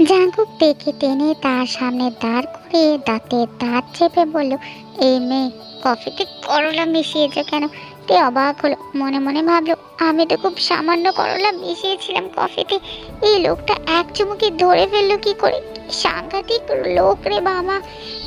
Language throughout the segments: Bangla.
জাঙ্কুক দেখে টেনে তার সামনে দাঁড় করে দাঁতে দাঁত চেপে বলল, এই মেয়ে, কফিতে করলা মিশিয়েছে কেন? তে অবাক হলো, মনে মনে ভাবলো, আমি তো খুব সামান্য করলা মিশিয়েছিলাম কফিতে। এই লোকটা এক চুমুকে ধরে ফেলল কি করে? সাংঘাতিক লোক রে বাবা।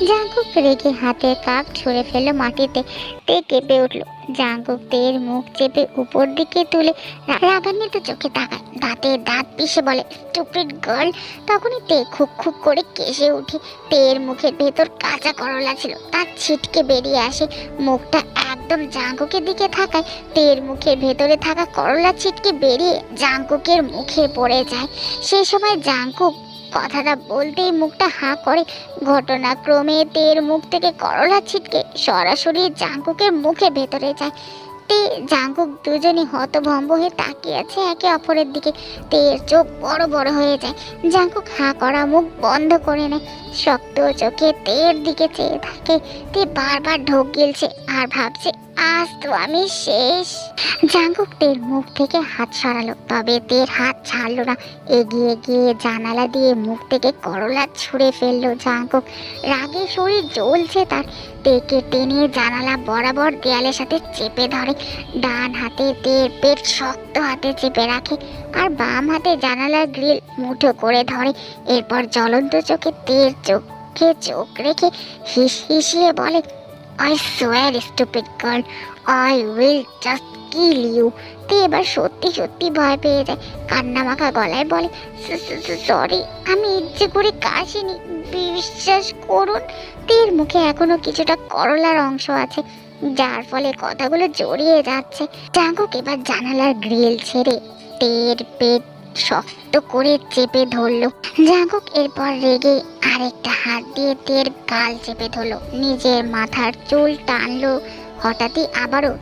জাঙ্কুক রেগে হাতে কাক ছুঁড়ে ফেলল মাটিতে, তে কেঁপে উঠল। জাঙ্কুক তের মুখ চেপে উপর দিকে তুলে রাগান্বিত চোখে তাকায়। দাঁতে দাঁত পিষে বলে স্টুপিড গার্ল তখনই তে খুব খুব করে কেসে উঠে তের মুখের ভেতর কাঁচা করলা ছিল। তার ছিটকে বেরিয়ে আসে। মুখটা একদম জাঙ্কুকের দিকে থাকায় তের মুখের ভেতরে থাকা করলা ছিটকে বেরিয়ে জাঙ্কুকের মুখে পড়ে যায়। সেই সময় জাঙ্কুক কথাটা বলতেই মুখটা হাঁ করে ঘটনাক্রমে তের মুখ থেকে করলা ছিটকে সরাসরি জাঙ্কুকের মুখে ভেতরে যায়। তে, জাঙ্কুক দুজনই হতভম্ব হয়ে তাকিয়ে আছে একে অপরের দিকে। তের চোখ বড় বড় হয়ে যায়। জাঙ্কুক হাঁ করা মুখ বন্ধ করে নেয়। শক্ত চোখে তের দিকে চেয়ে থাকে। তে বারবার ঢোক গিলছে আর ভাবছে আজ তো আমি শেষ। জাঙ্কুক তের মুখ থেকে হাত সরালো, তবে তের হাত ছাড়লো না। এগিয়ে গিয়ে জানালা দিয়ে মুখ থেকে করলা ছুঁড়ে ফেলল জাঙ্কুক রাগে শরীর জ্বলছে তার। তেকে টেনে জানালা বরাবর দেয়ালের সাথে চেপে ধরে। ডান হাতে তের পেট শক্ত হাতে চেপে রাখে আর বাম হাতে জানালার গ্রিল মুঠো করে ধরে। এরপর জ্বলন্ত চোখে তের চোখে চোখ রেখে হিস হিসিয়ে বলে I swear stupid girl I will just kill you তে এবার সত্যি সত্যি ভয় পেয়ে যায়। কান্না মাখা গলায় বলে সরি আমি ইচ্ছে করে কাশিনি, বিশ্বাস করুন, তের মুখে এখনও কিছুটা করলার অংশ আছে, যার ফলে কথাগুলো জড়িয়ে যাচ্ছে। জাঙ্কুক এবার জানালার গ্রিল ছেড়ে তের পেট শক্ত করে চেপে ধরলো। জাঙ্কুক এরপর রেগে আরেকটা হাত দিয়ে তের গাল চেপে ধরলো। নিজের মাথার চুল টানলো। হঠাৎই আবারও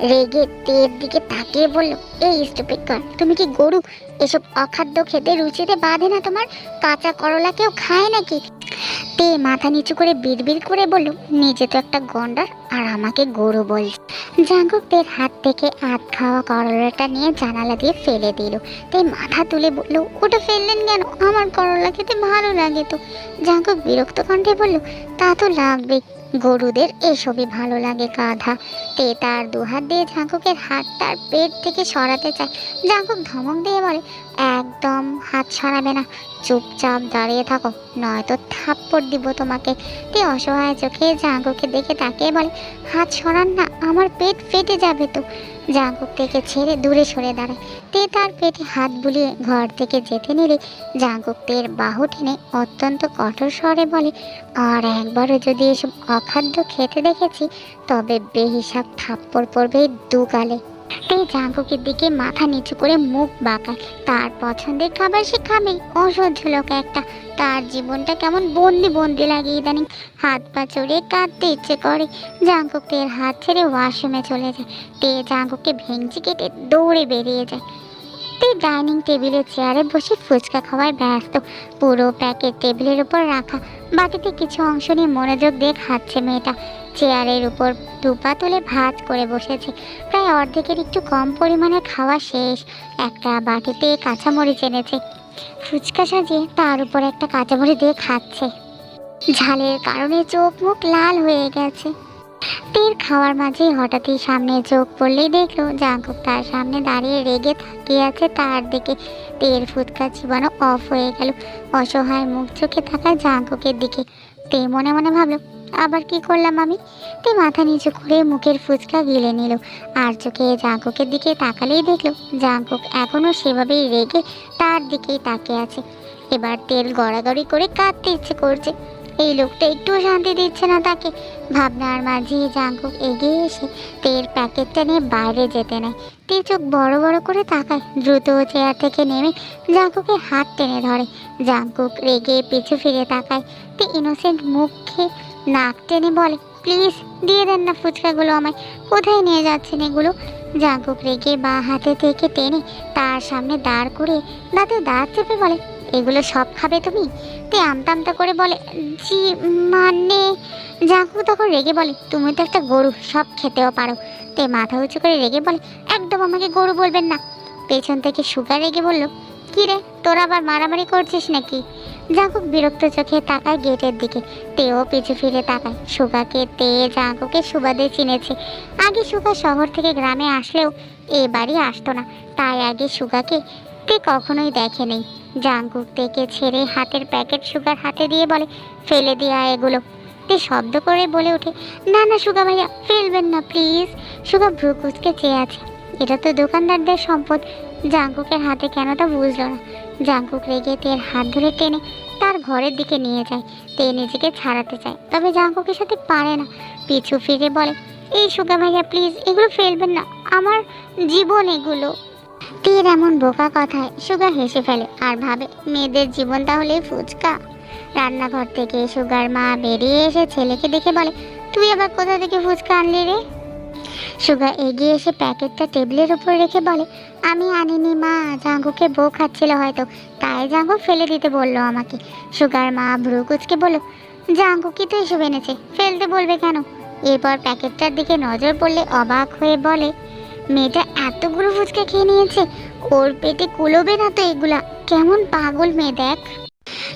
রেগে তের দিকে তাকিয়ে বলল, এই স্টুপিকার তুমি কি গরু? এসব অখাদ্য খেতে রুচিতে বাঁধে না তোমার? কাঁচা করলা কেউ খায় নাকি? তে মাথা নিচু করে বিড়বিড় করে বলল নিজে তো একটা গন্ডার, আর আমাকে গরু বলছে জাঙ্গকদের হাত থেকে আধ খাওয়া করলাটা নিয়ে জানালা দিয়ে ফেলে দিল। তাই মাথা তুলে বলল, ওটা ফেললেন কেন? আমার করলা খেতে ভালো লাগে তো। জাঙ্গক বিরক্ত কণ্ঠে বলল, তা তো লাগবে গরুদের এসবই ভালো লাগে কাঁধা। তে তার দুহাত দিয়ে ঝাঁকুকের হাত তার পেট থেকে সরাতে চায়। ঝাঁকুক ধমক দিয়ে বলে, একদম হাত সরাবে না। চুপচাপ দাঁড়িয়ে থাকো, নয়তো থাপ্পড় দিব তোমাকে। তে অসহায় চোখে ঝাঁকুকে দেখে তাকে বলে, হাত সরান না, আমার পেট ফেটে যাবে তো। জাঙ্কুক থেকে ছেড়ে দূরে সরে দাঁড়ায়। তে তার পেটে হাত বুলিয়ে ঘর থেকে যেতে নিলে জাঙ্কুক তের বাহু টেনে অত্যন্ত কঠোর স্বরে বলে, আর একবারও যদি এসব অখাদ্য খেতে দেখেছি, তবে বেহিসাব থাপ্পড় পড়বে দু গালে জাগুকের দিকে মাথা নিচু করে মুখ বাঁকায়। তার পছন্দের খাবার সে খাবে। অসহ্য লোক একটা। তার জীবনটা কেমন বন্দি বন্দি লাগে ইদানিং। হাত পা চড়িয়ে কাঁদতে ইচ্ছে করে। জাঙ্কুক তের হাত ছেড়ে ওয়াশরুমে চলে যায়। তে জাঙ্গুককে ভেঙচি কেটে দৌড়ে বেরিয়ে যায়। তে ডাইনিং টেবিলে চেয়ারে বসে ফুচকা খাওয়ায় ব্যস্ত। পুরো প্যাকেট টেবিলের উপর রাখা। বাটিতে কিছু অংশ নিয়ে মনোযোগ দিয়ে খাচ্ছে মেয়েটা। চেয়ারের উপর দুপা তুলে ভাত করে বসেছে। প্রায় অর্ধেকের একটু কম পরিমাণে খাওয়া শেষ। একটা বাটিতে কাঁচামরিচ এনেছে। ফুচকা সাজিয়ে তার উপর একটা কাঁচামরিচ দিয়ে খাচ্ছে। ঝালের কারণে চোখ মুখ লাল হয়ে গেছে। তীর খাওয়ার মাঝেই হঠাৎই সামনে চোখ পড়লেই দেখল জাঙ্কুক তার সামনে দাঁড়িয়ে রেগে তাকিয়ে আছে। তার দিকে তেল ফুচকা চিবানো অফ হয়ে গেল। অসহায় মুখ চোখে থাকা জাঙ্কুকের দিকে তে মনে মনে ভাবলো, আবার কি করলাম আমি? তে মাথা নিচু করে মুখের ফুচকা গিলে নিল। আর চোখে জাঙ্কুকের দিকে তাকালেই দেখল জাঙ্কুক এখনও সেভাবেই রেগে তার দিকেই তাকিয়ে আছে। এবার তেল গড়াগড়ি করে কাঁদতে ইচ্ছে করছে। এই লোকটা একটুও শান্তি দিচ্ছে না তাকে। ভাবনার মাঝে জাঙ্কুক এগিয়ে এসে তেল প্যাকেটটা নিয়ে বাইরে যেতে নেয়। তে চোখ বড় বড় করে তাকায়। দ্রুত চেয়ার থেকে নেমে জাঙ্কুকের হাত টেনে ধরে। জাঙ্কুক রেগে পিছু ফিরে তাকায়। তে ইনোসেন্ট মুখে নাক টেনে বলে, প্লিজ দিয়ে দেন না ফুচকাগুলো আমায়। কোথায় নিয়ে যাচ্ছেন এগুলো? জাঙ্কুক রেগে বা হাতে থেকে টেনে তার সামনে দাঁড় করে দাঁতে দাঁত চেপে বলে এগুলো সব খাবে তুমি? তে আমতা আমতা করে বলে, জি মানে? জাঙ্কুক তখন রেগে বলে, তুমি তো একটা গরু, সব খেতেও পারো। তে মাথা উঁচু করে রেগে বলে, একদম আমাকে গরু বলবেন না। পেছন থেকে সুগার রেগে বলল, কি রে, তোরা আবার মারামারি করছিস নাকি? জাঙ্কুক বিরক্ত চোখে তাকায় গেটের দিকে। তেও পিছু ফিরে তাকায়। সুগাকে, তে জাঙ্কুকে সুবাদে চিনেছে। আগে সুগা শহর থেকে গ্রামে আসলেও এ বাড়ি আসতো না। তাই আগে সুগাকে তে কখনোই দেখে নেই। জাঙ্কুক তেকে ছেড়ে হাতের প্যাকেট সুগার হাতে দিয়ে বলে, ফেলে দিয়া এগুলো। তে শব্দ করে বলে ওঠে, না না, সুগা ভাইয়া, ফেলবেন না, প্লিজ। সুগা ভ্রু কুচকে চেয়ে আছে। এটা তো দোকানদারদের সম্পদ। জাঙ্কুকের হাতে কেন তা বুঝলো না। জাঙ্কুক রেগে তের হাত ধরে টেনে তার ঘরের দিকে নিয়ে যায়। তে নিজেকে ছাড়াতে চায়, তবে জাঙ্কুকের সাথে পারে না। পিছু ফিরে বলে, এই সুগা ভাইয়া, প্লিজ, এগুলো ফেলবেন না। আমার জীবন এগুলো। তীর এমন বোকা কথায় সুগা হেসে ফেলে আর ভাবে, মেয়েদের জীবন তাহলে ফুচকা? রান্নাঘর থেকে সুগার মা বেরিয়ে এসে ছেলেকে দেখে বলে, তুই আবার কোথা থেকে ফুচকা আনলি রে? সুগা এগিয়ে এসে প্যাকেটটা টেবিলের উপর রেখে বলে, আমি আনিনি মা জাঙ্গুকে বউ খাচ্ছিল হয়তো, তাই জাঙ্গু ফেলে দিতে বলল আমাকে। সুগার মা ভ্রু কুচকে জাঙ্গু কি তো এসব এনেছে, ফেলতে বলবে কেন? এরপর প্যাকেটটার দিকে নজর পড়লে অবাক হয়ে বলে মেয়েটা এতগুলো ফুচকা খেয়ে নিয়েছে, ওর পেটে কুলোবে না তো এগুলা। কেমন পাগল মেয়ে দেখ।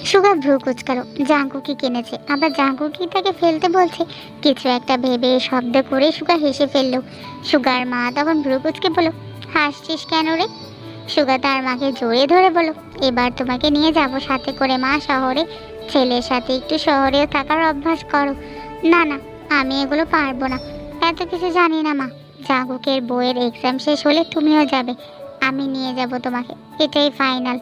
সুগা ভ্রু কুচকালো। জাঙ্কুকি কিনেছে। আবার জাঙ্কুকি তাকে ফেলতে বলছে, কিছু একটা ভেবে শব্দ করে সুগা হেসে ফেলল। সুগার মা তখন ভ্রু কুচকে বলো হাসছিস কেন রে? সুগা তার মাকে জড়িয়ে ধরে বলো এবার তোমাকে নিয়ে যাব সাথে করে মা শহরে। ছেলের সাথে একটু শহরেও থাকার অভ্যাস করো। না না, আমি এগুলো পারব না। এত কিছু জানি না মা। জাগুকের বইয়ের এক্সাম শেষ হলে তুমিও যাবে। আমি নিয়ে যাব তোমাকে। এটাই ফাইনাল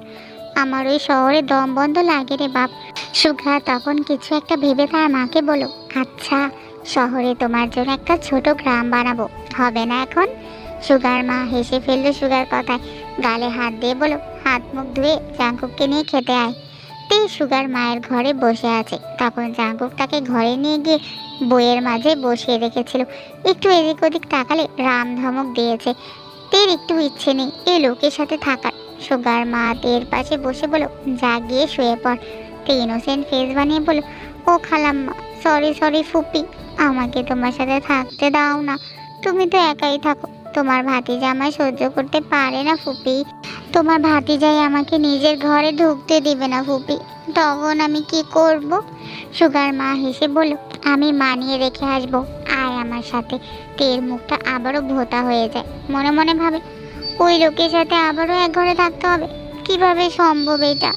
আমার ওই শহরে দম বন্ধ লাগে রে বাপ। সুখা তখন কিছু একটা ভেবে তার মাকে বলো আচ্ছা শহরে তোমার জন্য একটা ছোট গ্রাম বানাবো। হবে না এখন? সুগার মা হেসে ফেলল সুগার কথায়। গালে হাত দিয়ে বলো হাত মুখ ধুয়ে জাঙ্কুককে নিয়ে খেতে আয়। তে সুগার মায়ের ঘরে বসে আছে। তখন জাঙ্কুক তাকে ঘরে নিয়ে গিয়ে বইয়ের মাঝে বসিয়ে রেখেছিল। একটু এদিক ওদিক তাকালে রাম ধমক দিয়েছে। তের একটু ইচ্ছে নেই এই লোকের সাথে থাকার। সুগার মা তের পাশে বসে বলো যা গিয়ে শুয়ে পড়। তে ইনোসেন্ট ফেস বানিয়ে বলো ও খালাম্মা, সরি সরি ফুপি, আমাকে তোমার সাথে থাকতে দাও না। তুমি তো একাই থাকো, তোমার ভাতিজা আমায় সহ্য করতে পারে না ফুপি। তোমার ভাতিজাই আমাকে নিজের ঘরে ঢুকতে দিবে না, ফুপি। তখন আমি কি করব? সুগার মা হেসে বলল, আমি মানিয়ে রেখে আসব। আয় আমার সাথে। তের মুখটা আবারও ভোতা হয়ে যায়। মনে মনে ভাবে, ওই লোকের সাথে আবারও এক ঘরে থাকতে হবে? কীভাবে সম্ভব এটা?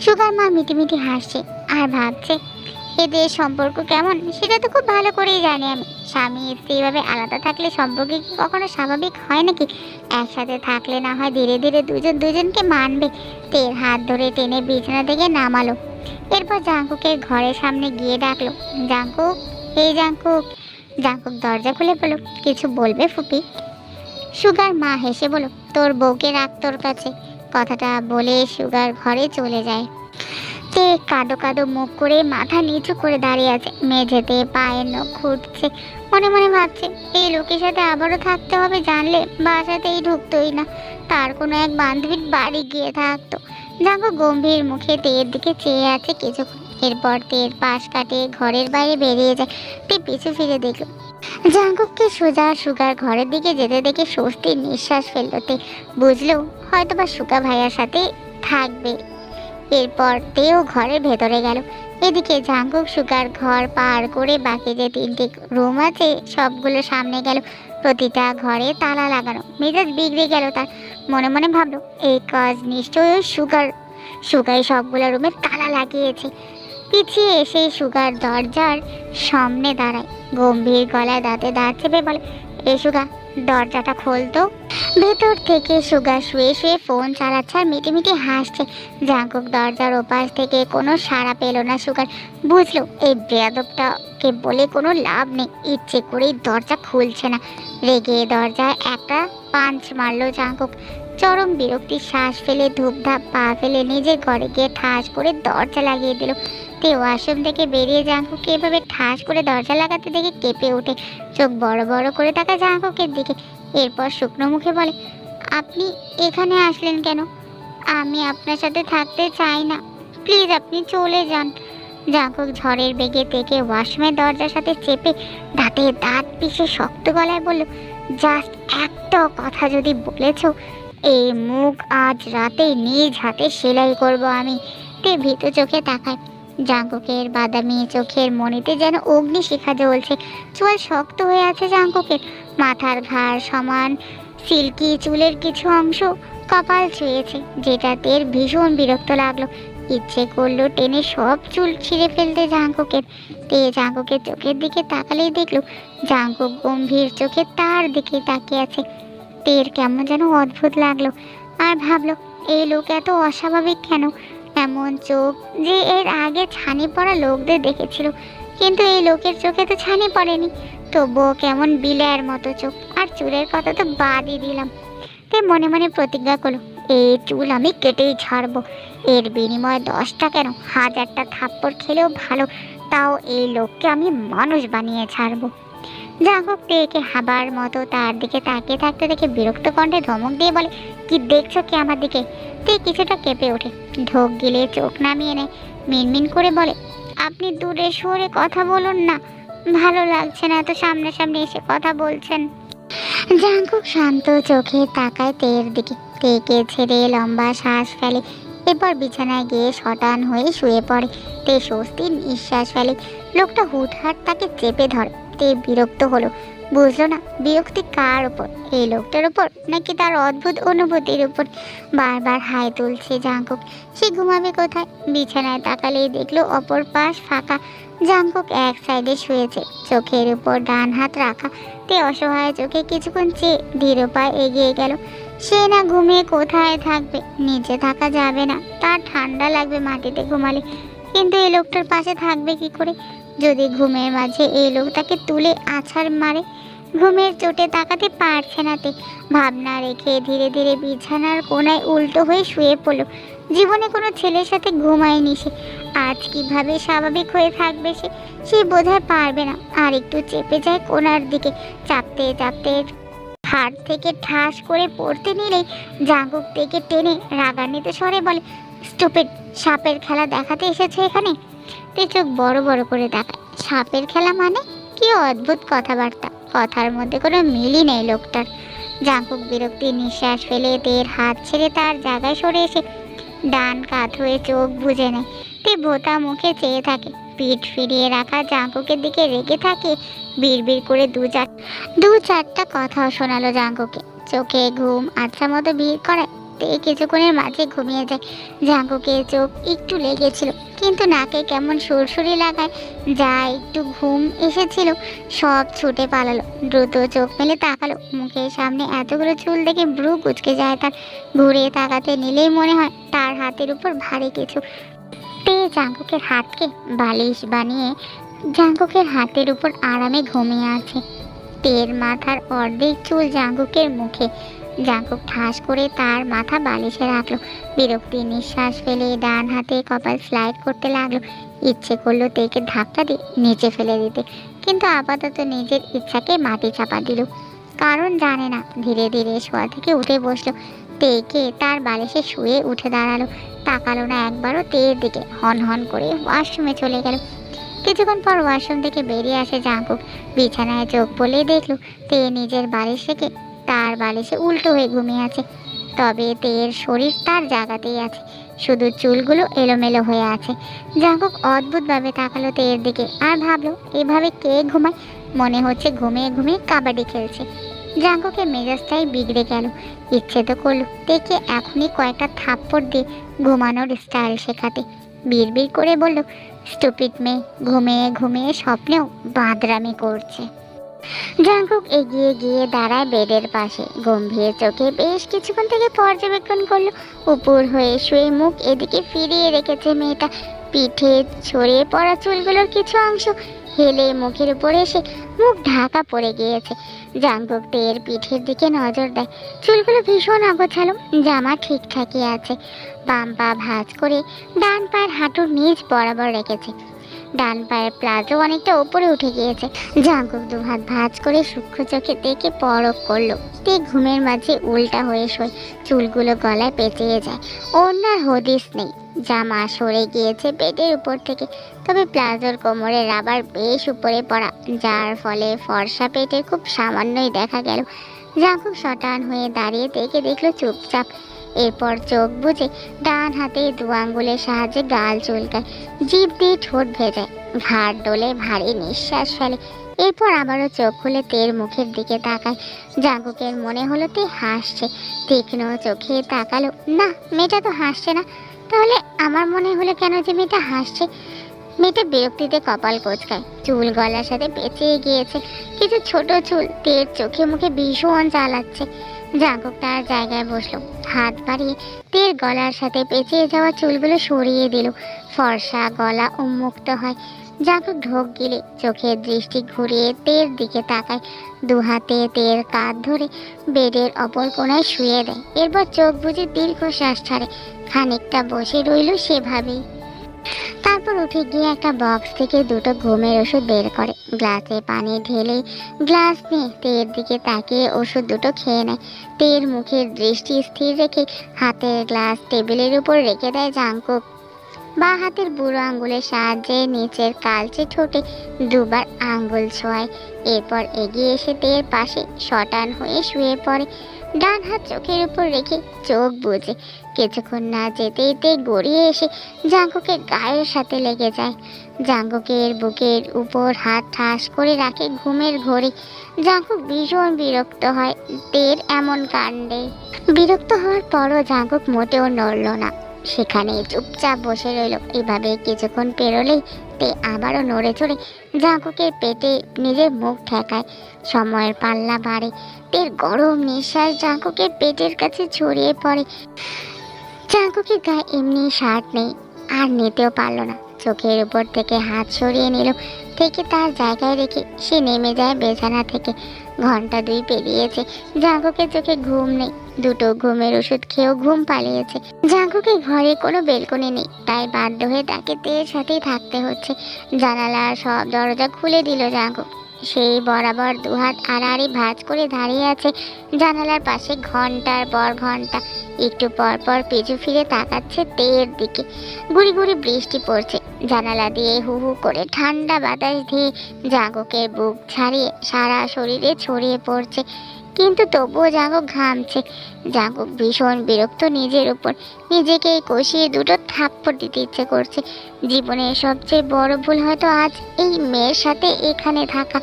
সুগার মা মিটিমিটি হাসছে আর ভাবছে এদের সম্পর্ক কেমন সেটা তো খুব ভালো করেই জানি আমি। স্বামী, স্ত্রী এভাবে আলাদা থাকলে সম্পর্ক কি কখনো স্বাভাবিক হয় নাকি? একসাথে থাকলে না হয় ধীরে ধীরে দুজন দুজনকে মানবে। তের হাত ধরে টেনে বিছানা থেকে নামালো। এরপর জাঙ্কুকে ঘরের সামনে গিয়ে ডাকলো, জাঙ্কুক, এই জাঙ্কুক। জাঙ্কুক দরজা খুলে বলো কিছু বলবে ফুপি? সুগার মা হেসে বলো তোর বউকে রাখ তোর কাছে। কথাটা বলে সুগার ঘরে চলে যায়। তে কাদো কাদো মুখ করে মাথা নিচু করে দাঁড়িয়ে আছে। মেঝেতে পায়ের নখ ঘুরছে। মনে মনে ভাবছে, এই লোকের সাথে আবারও থাকতে হবে, জানলে বাসাতেই ঢুকতোই না। তার কোনো এক বান্ধবীর বাড়ি গিয়ে থাকতো। জাগো গম্ভীর মুখে তেয়ের দিকে চেয়ে আছে কিছুক্ষণ। এরপর তের পাশ কাটে ঘরের বাইরে বেরিয়ে যায়। তে পিছু ফিরে দেখল জাঙ্কুককে সোজা সুগার ঘরের দিকে যেতে দেখে স্বস্তির নিঃশ্বাস ফেলল তে। বুঝলো হয়তো বা সুগা ভাইয়ার সাথে থাকবে। এরপর তেও ঘরের ভেতরে গেল। এদিকে জাঙ্কুক সুগার ঘর পার করে বাকি যে তিনটি রুম আছে, সবগুলো সামনে গেল। প্রতিটা ঘরে তালা লাগানো। মেজাজ বিগড়ে গেল তার। মনে মনে ভাবলো, এই কাজ নিশ্চয়ই ওই সুগার। সুগার সবগুলো রুমে তালা লাগিয়েছে। পিছিয়ে এসে সুগার দরজার সামনে দাঁড়ায়। গম্ভীর গলায় দাঁতে দাঁত চেপে বলে, এ সুগা দরজাটা খোলতো। ভেতর থেকে সুগা শুয়ে শুয়ে ফোন চালাচ্ছে আর মিটিমিটি হাসছে। জাঙ্কুক দরজার ওপাশ থেকে কোনো সাড়া পেল না সুগার। বুঝলো এই বেয়াদবটাকে বলে কোনো লাভ নেই। ইচ্ছে করেই দরজা খুলছে না। রেগে দরজায় একটা পাঞ্চ মারলো জাঙ্কুক। চরম বিরক্তির শ্বাস ফেলে ধূপধাপ পা ফেলে নিজের ঘরে গিয়ে ঠাস করে দরজা লাগিয়ে দিল। তে ওয়াশরুম থেকে বেরিয়ে জাঙ্কুকে এভাবে ঠাস করে দরজা লাগাতে দেখে কেঁপে ওঠে। চোখ বড় বড় করে তাকা জাঙ্কুকের দিকে। এরপর শুকনো মুখে বলে, আপনি এখানে আসলেন কেন? আমি আপনার সাথে থাকতে চাই না। প্লিজ আপনি চলে যান। জাঙ্কুক ঝড়ের বেগে থেকে ওয়াশরুমের দরজার সাথে চেপে দাঁতে দাঁত পিষে শক্ত গলায় বলল, জাস্ট একটা কথা যদি বলেছ, এই মুখ আজ রাতে নিজ হাতে সেলাই করব আমি। তে ভীতু চোখে তাকায়। জাঙ্কুকের বাদামি চোখের মনিতে যেন অগ্নি শিখা জ্বলছে। চুল শক্ত হয়ে আছে জাঙ্কুকের। মাথার ঘাড় সমান, সিল্কি চুলের কিছু অংশ কপাল ছুঁয়েছে যেটা তের ভীষণ বিরক্ত লাগল। ইচ্ছে করল টেনে সব চুল ছিঁড়ে ফেলতে জাঙ্কুকের। তে জাঙ্কুকের চোখের দিকে তাকালেই দেখল, জাঙ্কুক গম্ভীর চোখে তার দিকে তাকিয়ে আছে। তের কেমন যেন অদ্ভুত লাগল। আর ভাবলো এই লোক এত অস্বাভাবিক কেন? এমন চোখ যে এর আগে ছানি পড়া লোকদের দেখেছিল। কিন্তু এই লোকের চোখে তো ছানি পড়েনি। তবুও কেমন বিলের মতো চোখ। আর চুলের কথা তো বাদই দিলাম। তে মনে মনে প্রতিজ্ঞা করল, এই চুল আমি কেটেই ছাড়বো এর বিনিময়ে দশটা কেন? হাজারটা থাপ্পড় খেলেও ভালো। তাও এই লোককে আমি মানুষ বানিয়ে ছাড়বো হোক তেকে হাবার মতো তার দিকে তাকিয়ে থাকতে দেখে বিরক্ত কণ্ঠে ধমক দিয়ে বলে, কি দেখছ কি আমার দিকে? তে কিছুটা কেঁপে ওঠে। ঢোক গিলে চোখ নামিয়ে নেয়। মিনমিন করে বলে, আপনি দূরে সরে কথা বলুন না। ভালো লাগছে না এত সামনাসামনি এসে কথা বলছেন। জাঙ্কুক শান্ত চোখে তাকায় তের দিকে। তেকে ছেড়ে লম্বা শ্বাস ফেলে, এরপর বিছানায় গিয়ে শটান হয়ে শুয়ে পড়ে। তে স্বস্তির নিঃশ্বাস ফেলে। লোকটা হুটহাট তাকে চেপে ধরে। তে বিরক্ত হলো। বুঝলো না বিরক্তি কার ওপর এই লোকটার উপর নাকি তার অদ্ভুত অনুভূতির উপর? বারবার হাই তুলছে জাঙ্কুক সে ঘুমাবে কোথায়? বিছানায় তাকালেই দেখল অপর পাশ ফাঁকা। জাঙ্কুক এক সাইডে শুয়েছে, চোখের উপর ডান হাত রাখা। তে অসহায় চোখে কিছুক্ষণ চেয়ে ধীর পায়ে এগিয়ে গেল। সে না ঘুমিয়ে কোথায় থাকবে? নিচে থাকা যাবে না। তার ঠান্ডা লাগবে মাটিতে ঘুমালে। কিন্তু এই লোকটার পাশে থাকবে কি করে? যদি ঘুমের মাঝে এই লোক তাকে তুলে আছাড় মারে, ঘুমের চোটে তাকাতে পারছে না তে। ভাবনা রেখে ধীরে ধীরে বিছানার কোনায় উল্টো হয়ে শুয়ে পড়ল। জীবনে কোনো ছেলের সাথে ঘুমায়নি সে। আজ কীভাবে স্বাভাবিক হয়ে থাকবে সে সে বোধহয় পারবে না। আর একটু চেপে যায় কোনার দিকে। চাপতে চাপতে হাত থেকে ঠাস করে পড়তে নিলেই জাঙ্গুক থেকে টেনে রাগান্বিত স্বরে বলে, স্টুপিড সাপের খেলা দেখাতে এসেছে এখানে? তে চোখ বড় বড় করে দেখায় সাপের খেলা মানে? কি অদ্ভুত কথাবার্তা। কথার মধ্যে কোনো মিলই নেই লোকটার। জাঙ্কুক বিরক্তির নিঃশ্বাস ফেলে তের হাত ছেড়ে তার জায়গায় সরে এসে ডান কাত হয়ে চোখ বুঝে নেয়। তে ভোতা মুখে চেয়ে থাকে। পিঠ ফিরিয়ে রাখা জাঙ্কুকের দিকে রেগে থাকে। বিড়বিড় করে দু চার দু চারটা কথাও শোনালো জাঙ্কুকে চোখে ঘুম আচ্ছা মতো ভিড় করায়। তে কিছুক্ষণের মাঝে ঘুমিয়ে যায়। জাঙ্কুকের চোখ একটু লেগেছিল, কিন্তু নাকে কেমন সুরসুরি লাগায়। যা একটু ঘুম এসেছিল, সব ছুটে পালালো। দ্রুত চোখ মেলে তাকালো। মুখের সামনে এতগুলো চুল দেখে ব্রু কুচকে যায় তার। ঘুরে তাকাতে নিলেই মনে হয় তার হাতের উপর ভারী কিছু। তে জাঙ্কুকের হাতকে বালিশ বানিয়ে জাঙ্কুকের হাতের উপর আরামে ঘুমিয়ে আছে। তের মাথার অর্ধেক চুল জাঙ্কুকের মুখে। জাঙ্কুক ঠাস করে তার মাথা বালিশে রাখল। বিরক্তি নিঃশ্বাস ফেলে ডান হাতে কপাল স্লাইড করতে লাগল। ইচ্ছে করল তেকে ধাক্কা দিয়ে নিচে ফেলে দিতে, কিন্তু আপাতত নিজের ইচ্ছাকে মাটি চাপা দিল। কারণ জানে না, ধীরে ধীরে শোয়া থেকে উঠে বসল। তেকে তার বালিশে শুয়ে উঠে দাঁড়াল। তাকালো না একবারও তের দিকে, হন হন করে ওয়াশরুমে চলে গেল। কিছুক্ষণ পর ওয়াশরুম থেকে বেরিয়ে আসে জাঙ্কুক বিছানায় চোখ বলেই দেখল, তে নিজের বালিশ থেকে তার বালিশে উল্টো হয়ে ঘুমিয়ে আছে। তবে তের শরীর তার জায়গাতেই আছে। শুধু চুলগুলো এলোমেলো হয়ে আছে। জাঙ্কুক অদ্ভুতভাবে তাকালো তের দিকে আর ভাবলো, এভাবে কে ঘুমায়? মনে হচ্ছে ঘুমিয়ে ঘুমিয়ে কাবাডি খেলছে। জাঙ্কুকের মেজাজটাই বিগড়ে গেল। ইচ্ছে তো করল তেকে এখনই কয়েকটা থাপ্পড় দিয়ে ঘুমানোর স্টাইল শেখাতে। বিড়বিড় করে বলল, স্টুপিড মেয়ে, ঘুমিয়ে ঘুমিয়ে স্বপ্নেও বাদরামি করছে। জাঙ্কুক এগিয়ে গিয়ে দাঁড়ায় বেডের পাশে। গম্ভীর চোখে বেশ কিছুক্ষণ থেকে পর্যবেক্ষণ করল। উপর হয়ে শুয়ে মুখ এদিকে ফিরিয়ে রেখেছে মেয়েটা। পিঠে ছড়িয়ে পড়া চুলগুলোর কিছু অংশ হেলে মুখের উপর এসে মুখ ঢাকা পড়ে গিয়েছে। জাঙ্কুক তের পিঠের দিকে নজর দেয়। চুলগুলো ভীষণ অগোছালো, জামা ঠিকঠাকই আছে। বাম পা ভাঁজ করে ডান পায়ের হাঁটুর নিচ বরাবর রেখেছে। ডান পায়ের প্লাজো অনেকটা উপরে উঠে গিয়েছে। জাঙ্কুক দু হাত ভাঁজ করে সূক্ষ্ম চোখে দেখে পরক করল। তে ঘুমের মাঝে উল্টা হয়ে শোয়, চুলগুলো গলায় পেঁচিয়ে যায়। ওনার হদিস নেই। জামা সরে গিয়েছে পেটের উপর থেকে। তবে প্লাজোর কোমরে রাবার বেশ উপরে পড়া। যার ফলে ফর্সা পেটে খুব সামান্যই দেখা গেল। জাঙ্কুক শটান হয়ে দাঁড়িয়ে দেখে দেখল চুপচাপ এরপর চোখ বুজে ডান হাতে দু আঙ্গুলের সাহায্যে গাল চুলকায়। জিভ দিয়ে ঠোঁট ভেজায় ঘাড় ডোলে ভারী নিঃশ্বাস ফেলে। এরপর আবারও চোখ খুলে তের মুখের দিকে তাকায়। জাঙ্কুকের মনে হলো তে হাসছে। তীক্ষ্ণ চোখে তাকালো, না, মেয়েটা তো হাসছে না। তাহলে আমার মনে হলো কেন যে মেয়েটা হাসছে? মেয়েটা বিরক্তিতে কপাল কোচকায়। চুল গলার সাথে পেঁচিয়ে গিয়েছে। কিছু ছোট চুল তের চোখে মুখে ভীষণ চালাচ্ছে জাঙ্কুক তার জায়গায় বসল। হাত বাড়িয়ে তের গলার সাথে পেঁচিয়ে যাওয়া চুলগুলো সরিয়ে দিল। ফর্সা গলা উন্মুক্ত হয়। জাঙ্কুক ঢোক গিলে চোখের দৃষ্টি ঘুরিয়ে তের দিকে তাকায়। দু হাতে তের কাঁধ ধরে বেডের অপর কোণায় শুয়ে দেয়। এরপর চোখ বুজে দীর্ঘশ্বাস ছাড়ে। খানিকটা বসে রইল সেভাবেই। তারপর উঠে গিয়ে একটা বক্স থেকে দুটো ঘুমের ওষুধ বের করে। গ্লাসে পানি ঢেলে গ্লাস নিয়ে তের দিকে তাকিয়ে ওষুধ দুটো খেয়ে নেয়। তের মুখের দৃষ্টি স্থির রেখে হাতের গ্লাস টেবিলের উপর রেখে দেয় জাঙ্কুক বা হাতের বুড়ো আঙ্গুলের সাহায্যে নিচের কালচে ঠোঁটে দুবার আঙ্গুল ছোঁয়ায়। এরপর এগিয়ে এসে তের পাশে শটান হয়ে শুয়ে পড়ে। ডান হাত চোখের উপর রেখে চোখ বুঝে কিছুক্ষণ না যেতে যেতে গড়িয়ে এসে জাঙ্গুকে গায়ের সাথে লেগে যায়। জাঙ্গুকের বুকের উপর হাত ঠাস করে রাখে ঘুমের ঘড়ি। জাঙ্গু ভীষণ বিরক্ত হয় দের এমন কাণ্ডে। বিরক্ত হওয়ার পরও জাঙ্গুক মোটেও নড়ল না। সেখানে চুপচাপ বসে রইল। এভাবে কিছুক্ষণ পেরোলেই তে আবারও নড়ে চড়ে জাঁকুকের পেটে নিজের মুখ ঠেকায়। সময়ের পাল্লা বাড়ে। তের গরম নিঃশ্বাস জাঁকুকের পেটের কাছে ছড়িয়ে পড়ে। জাঙ্কুকের গায়ে এমনি শার্ট নেই, আর নিতেও পারল না। চোখের উপর থেকে হাত সরিয়ে নিল। থেকে তার জায়গায় রেখে সে নেমে যায় বেছানা থেকে। ঘণ্টা দুই পেরিয়েছে। জাঙ্কুকের চোখে ঘুম নেই। দুটো ঘুমের ওষুধ খেয়েও ঘুম পালিয়েছে। জাঙ্গুকে ঘরে কোনো বেলকনি নেই। তাই বাধ্য হয়ে তাকে তের সাথেই থাকতে হচ্ছে। জানালা সব দরজা খুলে দিল জাঙ্কুক সেই বরাবর দুহাত আড়াআড়ি ভাঁজ করে দাঁড়িয়ে আছে জানালার পাশে ঘণ্টার পর ঘণ্টা। একটু পর পর পিছু ফিরে তাকাচ্ছে তের দিকে। গুড়ি গুড়ি বৃষ্টি পড়ছে। জানালা দিয়ে হু হু করে ঠান্ডা বাতাস দিয়ে জাগকের বুক ছাড়িয়ে সারা শরীরে ছড়িয়ে পড়ছে। কিন্তু তবুও জাগক ঘামছে। জাগক ভীষণ বিরক্ত নিজের উপর। নিজেকেই কষিয়ে দুটো থাপ্পড় দিতে ইচ্ছে করছে। জীবনের সবচেয়ে বড় ভুল হয়তো আজ এই মেয়ের সাথে এখানে থাকা।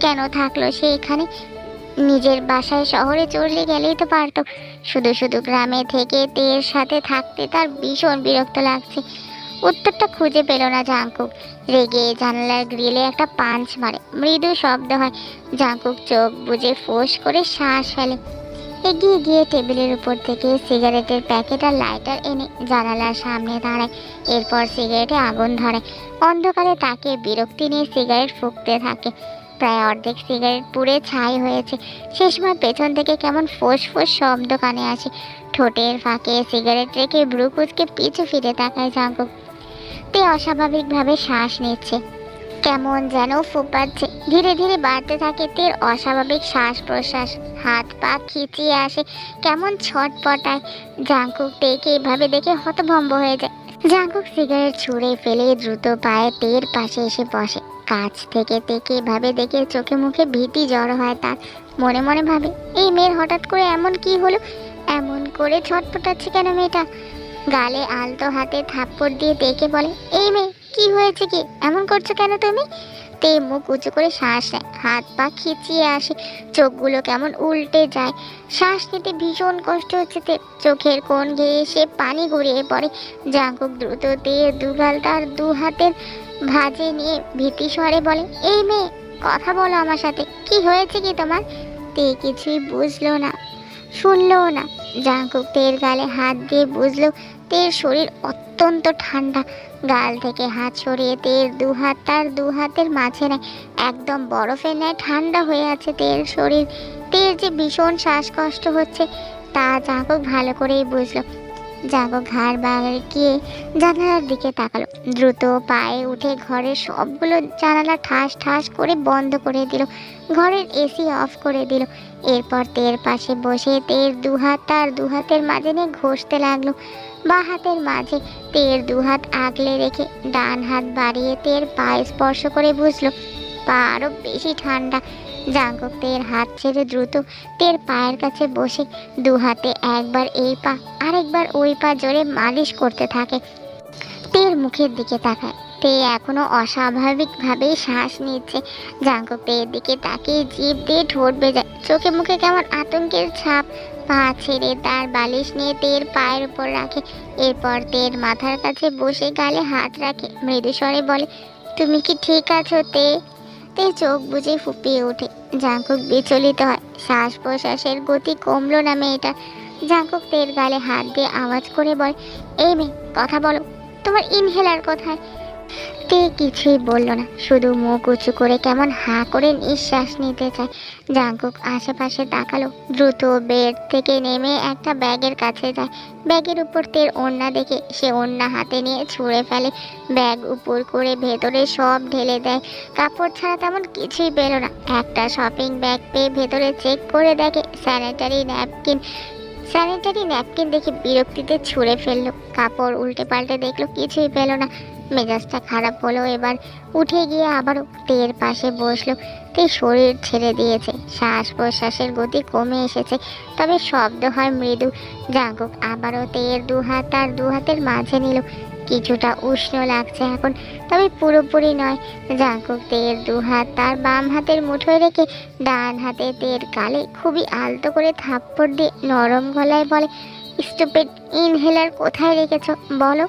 কেন থাকল সে এখানে? নিজের বাসায় শহরে চলে গেলেই তো পারতো। শুধু শুধু গ্রামে থেকে তের সাথে থাকতে তার ভীষণ বিরক্ত লাগছে। উত্তরটা খুঁজে পেল না জাঙ্কুক রেগে জানালার গ্রিলে একটা পাঞ্চ মারে। মৃদু শব্দ হয়। জাঙ্কুক চোখ বুজে ফোঁস করে শ্বাস ফেলে। এগিয়ে গিয়ে টেবিলের উপর থেকে সিগারেটের প্যাকেট আর লাইটার এনে জানালার সামনে দাঁড়ায়। এরপর সিগারেটে আগুন ধরে। অন্ধকারে তাকে বিরক্তি নিয়ে সিগারেট ফুঁকতে থাকে। প্রায় অর্ধেক সিগারেট পুড়ে ছাই হয়েছে। সে সময় পেছন থেকে কেমন ফোঁস ফোঁস শব্দ কানে আসে। ঠোঁটের ফাঁকে সিগারেট রেখে ব্রুকুচকে পিছু ফিরে তাকায় জাঙ্কুক তে অস্বাভাবিকভাবে শ্বাস নিচ্ছে। কেমন যেন ফুপাচ্ছে। ধীরে ধীরে বাড়তে থাকে তের অস্বাভাবিক শ্বাস প্রশ্বাস হাত পা খিচিয়ে আসে, কেমন ছটপটায়। জাঙ্কুক তেকে এভাবে দেখে হতভম্ব হয়ে যায়। জাঙ্কুক সিগারেট ছুঁড়ে ফেলে দ্রুত পায়ে তের পাশে এসে বসে। কাছ থেকে তেকে এভাবে দেখে চোখে মুখে ভীতি জড়ো হয় তার। মনে মনে ভাবে, এই মেয়ের হঠাৎ করে এমন কি হলো? এমন করে ছটপটাচ্ছে কেন মেয়েটা? গালে আলতো হাতে থাপ্পড় দিয়ে দেখে বলে, এই মেয়ে, কি হয়েছে কি? এমন করছ কেন তুমি? তে মুখ উঁচু করে শ্বাস নেয়। হাত পা খিচিয়ে আসে। চোখগুলো কেমন উল্টে যায়। শ্বাস নিতে ভীষণ কষ্ট হচ্ছে তে। চোখের কোণ ঘেয়ে সে পানি গড়িয়ে পড়ে। জাঙ্কুক দ্রুত দিয়ে দুগাল তার দু হাতের ভাজে নিয়ে ভীতি স্বরে বলে, এই মেয়ে, কথা বলো আমার সাথে। কি হয়েছে কি তোমার? তে কিছুই বুঝলো না, শুনলও না। জাঙ্কুক তের গালে হাত দিয়ে বুঝলো তের শরীর অত্যন্ত ঠান্ডা। গাল থেকে হাত সরিয়ে তের দু হাত, তার দু হাতের মাঝে নেয়। একদম বরফে নেয় ঠান্ডা হয়ে আছে তের শরীর। তের যে ভীষণ শ্বাসকষ্ট হচ্ছে, তা জাঙ্কুক ভালো করেই বুঝলো। জাঙ্কুক ঘাড় বাড়িয়ে জানালার দিকে তাকালো। দ্রুত পায়ে উঠে ঘরের সবগুলো জানালা ঠাস ঠাস করে বন্ধ করে দিল। ঘরের এসি অফ করে দিল। এরপর তের পাশে বসে তের দুহাত তার দুহাতের মাঝে নিয়ে ঘষতে লাগল। বা হাতের মাঝে তের দুহাত আগলে রেখে ডান হাত বাড়িয়ে তের পায়ে স্পর্শ করে বুঝলো পা আরও বেশি ঠান্ডা। জাঙ্কুক তের হাত ছেড়ে দ্রুত তের পায়ের কাছে বসে দু হাতে একবার এই পা, আরেকবার ওই পা জোরে মালিশ করতে থাকে। তের মুখের দিকে তাকায়। তে এখনও অস্বাভাবিকভাবেই শ্বাস নিচ্ছে। জাঙ্কুক তের দিকে তাকিয়ে জিভ দিয়ে ঠোঁট বেজায় চোখে মুখে কেমন আতঙ্কের ছাপ। পা ছেড়ে তার বালিশ নিয়ে তের পায়ের উপর রাখে। এরপর তের মাথার কাছে বসে গালে হাত রাখে। মৃদু স্বরে বলে, তুমি কি ঠিক আছো, তে? তে চোখ বুঝে ফুপিয়ে ওঠে। জাঙ্কুক বিচলিত হয়। শ্বাস প্রশ্বাসের গতি কমলো না মেয়েটা। জাঙ্কুক তের গালে হাত দিয়ে আওয়াজ করে বলে, এই মেয়ে, কথা বলো। তোমার ইনহেলার কোথায়? তে কিছুই বলল না। শুধু মুখ উঁচু করে কেমন হা করে নিঃশ্বাস নিতে চায়। জাঙ্কুক আশেপাশে তাকালো। দ্রুত বেড থেকে নেমে একটা ব্যাগের কাছে যায়। ব্যাগের উপর তের ওড়না দেখে সে ওড়না হাতে নিয়ে ছুঁড়ে ফেলে। ব্যাগ উপর করে ভেতরে সব ঢেলে দেয়। কাপড় ছাড়া তেমন কিছুই পেল না। একটা শপিং ব্যাগ পেয়ে ভেতরে চেক করে দেখে স্যানিটারি ন্যাপকিন। স্যানিটারি ন্যাপকিন দেখে বিরক্তিতে ছুঁড়ে ফেলল। কাপড় উল্টে পাল্টে দেখল, কিছুই পেল না। মেজাজটা খারাপ হলো, এবার উঠে গিয়ে আবারও তের পাশে বসল। তে শরীর ছেড়ে দিয়েছে। শ্বাস প্রশ্বাসের গতি কমে এসেছে, তবে শব্দ হয় মৃদু। জাঙ্কুক আবারও তের দু হাত তার দু হাতের মাঝে নিল। কিছুটা উষ্ণ লাগছে এখন, তবে পুরোপুরি নয়। জাঙ্কুক তের দু হাত তার বাম হাতের মুঠোয় রেখে ডান হাতে তের গালে খুবই আলতো করে থাপ্পড় দিয়ে নরম গলায় বলে স্টুপেড ইনহেলার কোথায় রেখেছ? বলো।